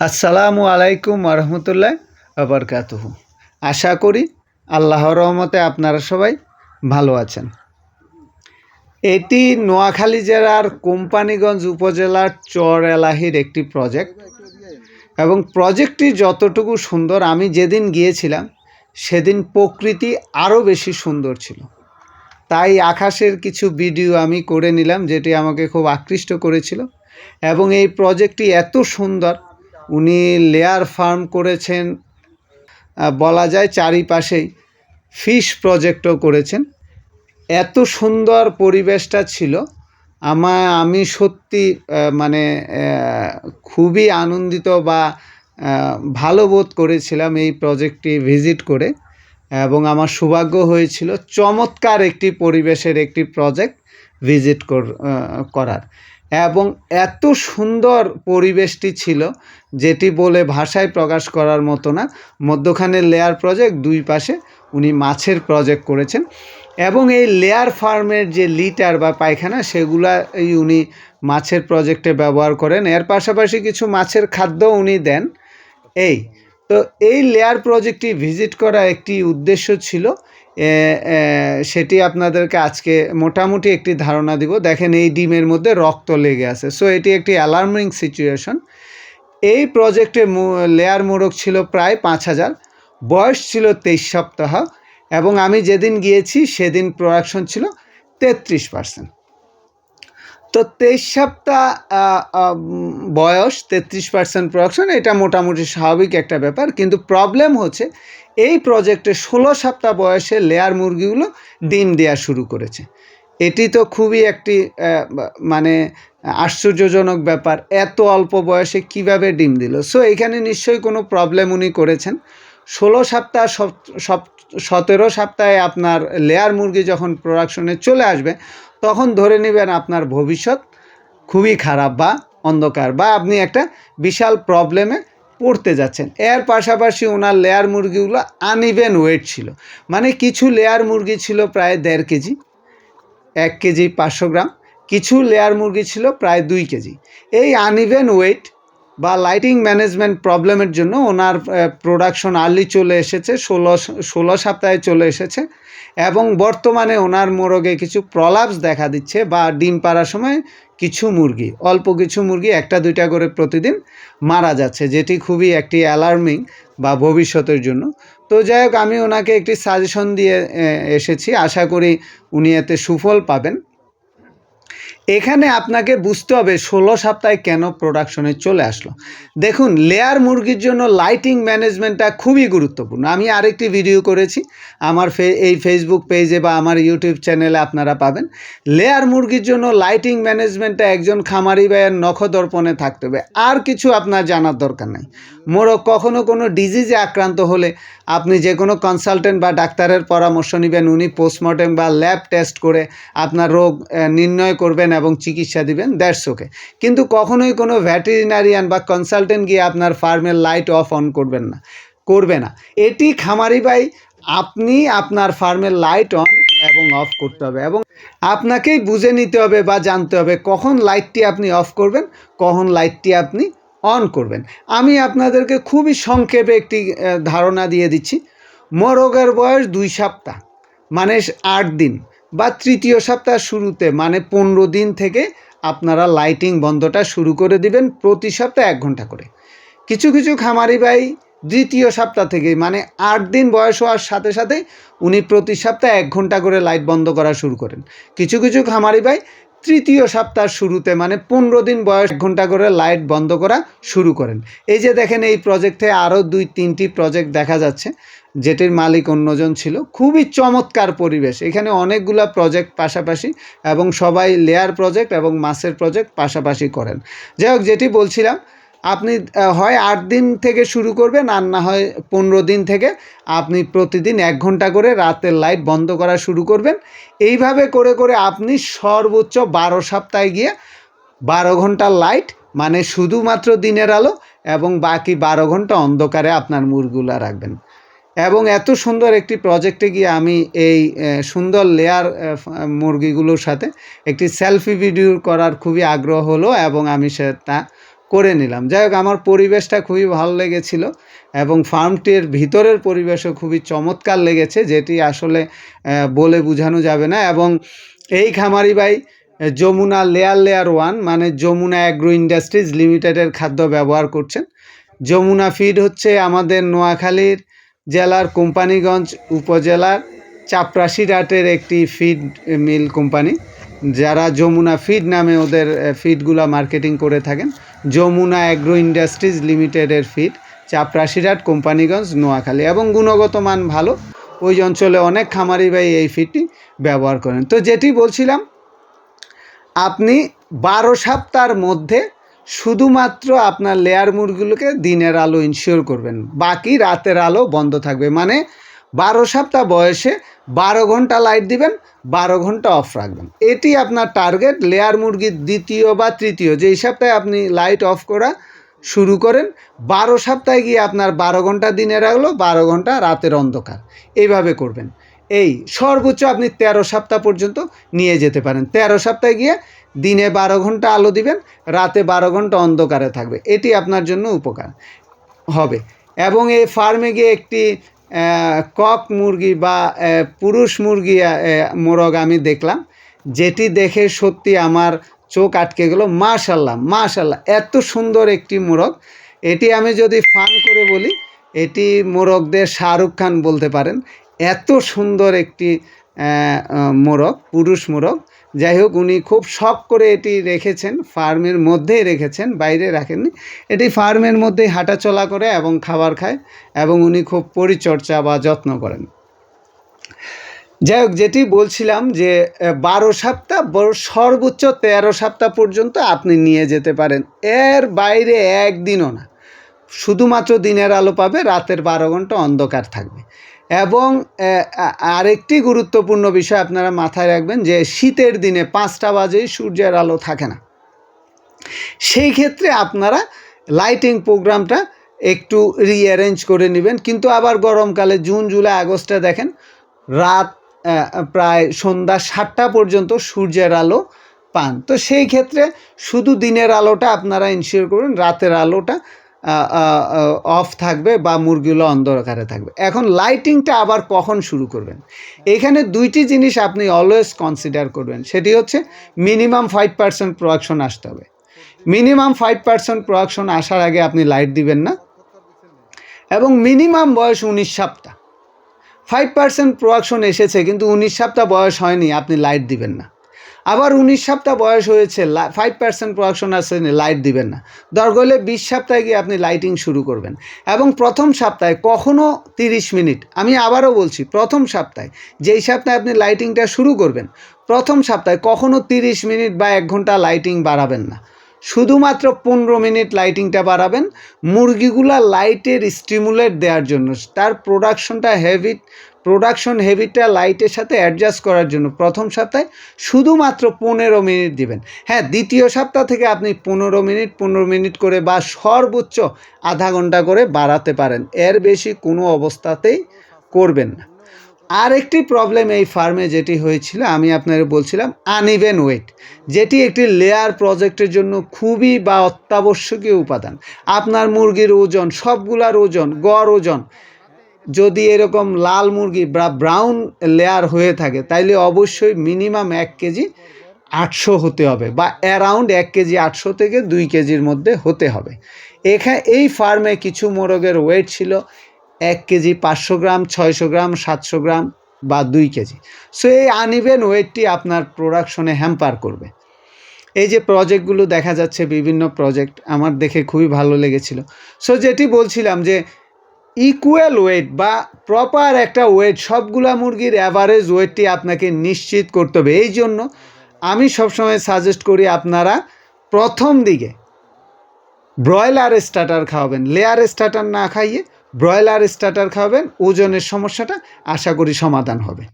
আসসালামু আলাইকুম রহমতুল্লাহ আবরকাতুহু আশা করি আল্লাহর রহমতে আপনারা সবাই ভালো আছেন। এটি নোয়াখালী জেলার কোম্পানিগঞ্জ উপজেলার চর এলাহির একটি প্রজেক্ট এবং প্রজেক্টটি যতটুকু সুন্দর, আমি যেদিন গিয়েছিলাম, সেদিন প্রকৃতি আরও বেশি সুন্দর ছিল। তাই আকাশের কিছু ভিডিও আমি করে নিলাম, যেটি আমাকে খুব আকৃষ্ট করেছিল। এবং এই প্রজেক্টটি এত সুন্দর উনি লেয়ার ফার্ম করেছেন বলা যায় চারিপাশেই ফিশ প্রজেক্টও করেছেন। এত সুন্দর পরিবেশটা ছিল। আমা, আমি সত্যি মানে খুবই আনন্দিত বা ভালো বোধ করেছিলাম এই প্রজেক্টটি ভিজিট করে। এবং আমার সৌভাগ্য হয়েছিল চমৎকার একটি পরিবেশের একটি প্রজেক্ট ভিজিট কর- করার। এবং এত সুন্দর পরিবেশটি ছিল যেটি বলে ভাষায় প্রকাশ করার মতো না। মধ্যখানে লেয়ার প্রজেক্ট দুই পাশে উনি মাছের প্রজেক্ট করেছেন এবং এই লেয়ার ফার্মের যে লিটার বা পায়খানা সেগুলা এই উনি মাছের প্রজেক্টে ব্যবহার করেন। এর পাশাপাশি কিছু মাছের খাদ্য উনি দেন। এই তো এই লেয়ার প্রজেক্টটি ভিজিট করা একটি উদ্দেশ্য ছিল সেটি আপনাদেরকে আজকে মোটামুটি একটি ধারণা দিব। দেখেন এই ডিমের মধ্যে রক্ত লেগে আছে। সো এটি একটি অ্যালার্মিং সিচুয়েশন এই প্রজেক্টে লেয়ার মোড়ক ছিল প্রায় পাঁচ হাজার। বয়স ছিল তেইশ সপ্তাহ। এবং আমি যেদিন গিয়েছি, সেদিন প্রোডাকশন ছিল তেত্রিশ পার্সেন্ট তো তেইশ সপ্তাহ বয়স, তেত্রিশ পার্সেন্ট প্রোডাকশন এটা মোটামুটি স্বাভাবিক একটা ব্যাপার। কিন্তু প্রবলেম হচ্ছে, এই প্রজেক্টে ষোলো সপ্তাহ বয়সে লেয়ার মুরগিগুলো ডিম দেওয়া শুরু করেছে। এটি তো খুবই একটি মানে আশ্চর্যজনক ব্যাপার, এত অল্প বয়সে কীভাবে ডিম দিল? সো এখানে নিশ্চয়ই কোনো প্রবলেম উনি করেছেন। ষোলো সপ্তাহ সপ- সপ- সতেরো সপ্তাহে আপনার লেয়ার মুরগি যখন প্রোডাকশনে চলে আসবে তখন ধরে নেবেন আপনার ভবিষ্যৎ খুবই খারাপ বা অন্ধকার বা আপনি একটা বিশাল প্রবলেমে পড়তে যাচ্ছেন। এর পাশাপাশি ওনার লেয়ার মুরগিগুলো আনইভেন ওয়েট ছিল। মানে কিছু লেয়ার মুরগি ছিল প্রায় দেড় কেজি, এক কেজি পাঁচশো গ্রাম, কিছু লেয়ার মুরগি ছিল প্রায় দুই কেজি। এই আনইভেন ওয়েট বা লাইটিং ম্যানেজমেন্ট প্রবলেমের জন্য ওনার প্রোডাকশন আর্লি চলে এসেছে, ষোলো ষোলো সপ্তাহে চলে এসেছে এবং বর্তমানে ওনার মোরগে কিছু প্রলাপস দেখা দিচ্ছে বা ডিম পাড়ার সময় কিছু মুরগি, অল্প কিছু মুরগি একটা, দুইটা করে প্রতিদিন মারা যাচ্ছে, যেটি খুবই একটি অ্যালার্মিং বা ভবিষ্যতের জন্য। তো যাই হোক, আমি ওনাকে একটি সাজেশন দিয়ে এসেছি, আশা করি উনি এতে সুফল পাবেন। এখানে আপনাকে বুঝতে হবে ষোলো সপ্তাহে কেন প্রোডাকশনে চলে আসলো। দেখুন লেয়ার মুরগির জন্য লাইটিং ম্যানেজমেন্টটা খুবই গুরুত্বপূর্ণ। আমি আরেকটি ভিডিও করেছি, আমার ফে, এই ফেসবুক পেজে বা আমার ইউটিউব চ্যানেলে আপনারা পাবেন। লেয়ার মুরগির জন্য লাইটিং ম্যানেজমেন্টটা একজন খামারি ভাইয়ের নখদর্পণে থাকতে হবে। আর কিছু আপনার জানার দরকার নাই। মোরগ কখনো কোনো ডিজিজে আক্রান্ত হলে আপনি যে কোনো কনসালটেন্ট বা ডাক্তারের পরামর্শ নেবেন, উনি পোস্টমর্টেম বা ল্যাব টেস্ট করে আপনার রোগ নির্ণয় করবেন এবং চিকিৎসা দিবেন দ্যাটস ওকে কিন্তু কখনোই কোনো ভ্যাটেরিনারিয়ান বা কনসালটেন্ট গিয়ে আপনার ফার্মের লাইট অফ অন করবেন না, করবে না। এটি খামারি ভাই, আপনি আপনার ফার্মের লাইট অন এবং অফ করতে হবে এবং আপনাকেই বুঝে নিতে হবে বা জানতে হবে কখন লাইটটি আপনি অফ করবেন, কখন লাইটটি আপনি অন করবেন। আমি আপনাদেরকে খুবই সংক্ষেপে একটি ধারণা দিয়ে দিচ্ছি। মোরগের বয়স দুই সপ্তাহ মানে আট দিন। বা তৃতীয় সপ্তাহ শুরুতে মানে পনেরো দিন থেকে আপনারা লাইটিং বন্ধটা শুরু করে দিবেন প্রতি সপ্তাহে এক ঘণ্টা করে। কিছু কিছু খামারি ভাই দ্বিতীয় সপ্তাহ থেকে মানে আট দিন বয়স হওয়ার সাথে সাথে উনি প্রতি সপ্তাহে এক ঘণ্টা করে লাইট বন্ধ করা শুরু করেন। কিছু কিছু খামারি ভাই তৃতীয় সপ্তাহ শুরুতে মানে পনেরো দিন বয়স ঘণ্টা করে লাইট বন্ধ করা শুরু করেন। এই যে দেখেন, এই প্রজেক্টে আরও দুই, তিনটি প্রজেক্ট দেখা যাচ্ছে, যেটির মালিক অন্যজন ছিল। খুবই চমৎকার পরিবেশ। এখানে অনেকগুলা প্রজেক্ট পাশাপাশি এবং সবাই লেয়ার প্রজেক্ট এবং মাসের প্রজেক্ট পাশাপাশি করেন। যাই হোক, যেটি বলছিলাম আপনি হয় আট দিন থেকে শুরু করবেন আর না হয় পনেরো দিন থেকে। আপনি প্রতিদিন এক ঘণ্টা করে রাতের লাইট বন্ধ করা শুরু করবেন। এইভাবে করে করে আপনি সর্বোচ্চ বারো সপ্তাহে গিয়ে বারো ঘণ্টা লাইট মানে শুধুমাত্র দিনের আলো এবং বাকি বারো ঘণ্টা অন্ধকারে আপনার মুরগুলা রাখবেন। এবং এত সুন্দর একটি প্রজেক্টে গিয়ে আমি এই সুন্দর লেয়ার মুরগিগুলোর সাথে একটি সেলফি ভিডিও করার খুবই আগ্রহ হলো এবং আমি সেটা করে নিলাম। যাই হোক, আমার পরিবেশটা খুবই ভালো লেগেছিল এবং ফার্মটির ভিতরের পরিবেশও খুবই চমৎকার লেগেছে, যেটি আসলে বলে বোঝানো যাবে না এবং এই খামারি ভাই, যমুনা লেয়ার লেয়ার ওয়ান মানে যমুনা অ্যাগ্রো ইন্ডাস্ট্রিজ লিমিটেডের খাদ্য ব্যবহার করছেন। যমুনা ফিড হচ্ছে আমাদের নোয়াখালীর জেলার কোম্পানিগঞ্জ উপজেলার চাপরাশিরাটের একটি ফিড মিল কোম্পানি, যারা যমুনা ফিড নামে ওদের ফিডগুলো মার্কেটিং করে থাকেন। যমুনা অ্যাগ্রো ইন্ডাস্ট্রিজ লিমিটেডের ফিড চাপরাশিরাট কোম্পানিগঞ্জ, নোয়াখালী এবং গুণগত মান ভালো। ওই অঞ্চলে অনেক খামারি ভাই এই ফিডটি ব্যবহার করেন। তো যেটি বলছিলাম, আপনি বারো সপ্তাহের মধ্যে শুধুমাত্র আপনার লেয়ার মুরগিগুলোকে দিনের আলো ইনশিওর করবেন। বাকি রাতের আলো বন্ধ থাকবে। মানে বারো সপ্তাহ বয়সে বারো ঘণ্টা লাইট দিবেন, বারো ঘণ্টা অফ রাখবেন। এটি আপনার টার্গেট লেয়ার মুরগির দ্বিতীয় বা তৃতীয়, যেই সপ্তাহে আপনি লাইট অফ করা শুরু করেন, বারো সপ্তাহে গিয়ে আপনার বারো ঘণ্টা দিনে রাখল, বারো ঘণ্টা রাতের অন্ধকার। এইভাবে করবেন। এই সর্বোচ্চ আপনি তেরো সপ্তাহ পর্যন্ত নিয়ে যেতে পারেন। তেরো সপ্তাহে গিয়ে দিনে বারো ঘণ্টা আলো দিবেন, রাতে বারো ঘণ্টা অন্ধকারে থাকবে। এটি আপনার জন্য উপকার। হবে। এবং এই ফার্মে গিয়ে একটি কক মুরগি বা পুরুষ মুরগি মোরগ আমি দেখলাম, যেটি দেখে সত্যি আমার চোখ আটকে গেল। মাশাল্লাহ মাশাল্লাহ এত সুন্দর একটি মোরগ। এটি আমি যদি ফান করে বলি, এটি মোরগদের শাহরুখ খান বলতে পারেন। এত সুন্দর একটি মোরগ, পুরুষ মোরগ। যাই হোক, উনি খুব শখ করে এটি রেখেছেন, ফার্মের মধ্যেই রেখেছেন, বাইরে রাখেননি। এটি ফার্মের মধ্যেই হাঁটাচলা করে এবং খাবার খায় এবং উনি খুব পরিচর্যা বা যত্ন করেন। যাই হোক, যেটি বলছিলাম যে বারো সপ্তাহ সর্বোচ্চ তেরো সপ্তাহ পর্যন্ত আপনি নিয়ে যেতে পারেন। এর বাইরে একদিনও না। শুধুমাত্র দিনের আলো পাবে, রাতের বারো ঘণ্টা অন্ধকার থাকবে। এবং আরেকটি গুরুত্বপূর্ণ বিষয় আপনারা মাথায় রাখবেন যে শীতের দিনে পাঁচটা বাজেই সূর্যের আলো থাকে না। সেই ক্ষেত্রে আপনারা লাইটিং প্রোগ্রামটা একটু রিঅ্যারেঞ্জ করে নেবেন। কিন্তু আবার গরমকালে জুন, জুলাই, আগস্টে দেখেন রাত প্রায় সন্ধ্যা সাতটা পর্যন্ত সূর্যের আলো পান। তো সেই ক্ষেত্রে শুধু দিনের আলোটা আপনারা ইনশিওর করুন রাতের আলোটা অফ থাকবে বা মুরগিগুলো অন্ধকারে থাকবে। এখন লাইটিংটা আবার কখন শুরু করবেন? এখানে দুইটি জিনিস আপনি অলওয়েজ কনসিডার করবেন। সেটি হচ্ছে মিনিমাম ফাইভ পার্সেন্ট প্রোডাকশন আসতে হবে। মিনিমাম ফাইভ পার্সেন্ট প্রোডাকশন আসার আগে আপনি লাইট দিবেন না। এবং মিনিমাম বয়স উনিশ সপ্তাহ। ফাইভ পার্সেন্ট প্রোডাকশন এসেছে কিন্তু উনিশ সপ্তাহ বয়স হয়নি, আপনি লাইট দিবেন না। আবার উনিশ সপ্তাহ বয়স হয়েছে ফাইভ পার্সেন্ট প্রোডাকশন আসছে লাইট দিবেন না। দরকার হলে বিশ সপ্তাহে গিয়ে আপনি লাইটিং শুরু করবেন। এবং প্রথম সপ্তাহে কখনও তিরিশ মিনিট, আমি আবারও বলছি, প্রথম সপ্তাহে, যেই সপ্তাহে আপনি লাইটিংটা শুরু করবেন, প্রথম সপ্তাহে কখনও তিরিশ মিনিট বা এক ঘণ্টা লাইটিং বাড়াবেন না। শুধুমাত্র পনেরো মিনিট লাইটিংটা বাড়াবেন, মুরগিগুলা লাইটের স্টিমুলেট দেওয়ার জন্য। তার প্রোডাকশনটা হেভি প্রোডাকশন হেভিটা লাইটের সাথে অ্যাডজাস্ট করার জন্য প্রথম সপ্তাহে শুধুমাত্র পনেরো মিনিট দিবেন। হ্যাঁ দ্বিতীয় সপ্তাহ থেকে আপনি পনেরো মিনিট পনেরো মিনিট করে বা সর্বোচ্চ আধা ঘণ্টা করে বাড়াতে পারেন। এর বেশি কোনো অবস্থাতেই করবেন না। আর একটি প্রবলেম এই ফার্মে যেটি হয়েছিল, আমি আপনাদের বলছিলাম আনইভেন ওয়েট যেটি একটি লেয়ার প্রজেক্টের জন্য খুবই বা অত্যাবশ্যকীয় উপাদান। আপনার মুরগির ওজন, সবগুলার ওজন, গড় ওজন যদি এরকম লাল মুরগি বা ব্রাউন লেয়ার হয়ে থাকে, তাইলে অবশ্যই মিনিমাম এক কেজি আটশো হতে হবে বা অ্যারাউন্ড এক কেজি আটশো থেকে দুই কেজির মধ্যে হতে হবে। এখানে এই ফার্মে কিছু মোরগের ওয়েট ছিল এক কেজি পাঁচশো গ্রাম, ছয়শো গ্রাম, সাতশো গ্রাম বা দুই কেজি। সো এই আনইভেন ওয়েটটি আপনার প্রোডাকশনে হ্যাম্পার করবে। এই যে প্রজেক্টগুলো দেখা যাচ্ছে, বিভিন্ন প্রজেক্ট আমার দেখে খুবই ভালো লেগেছিল। সো যেটি বলছিলাম যে ইকুয়াল ওয়েট বা প্রপার একটা ওয়েট সবগুলা মুরগির অ্যাভারেজ ওয়েটটি আপনাকে নিশ্চিত করতে হবে। এই জন্য আমি সবসময় সাজেস্ট করি আপনারা প্রথম দিকে ব্রয়লার স্টার্টার খাওয়াবেন। লেয়ার স্টার্টার না খাইয়ে ব্রয়লার স্টার্টার খাওয়াবেন। ওজনের সমস্যাটা আশা করি সমাধান হবে।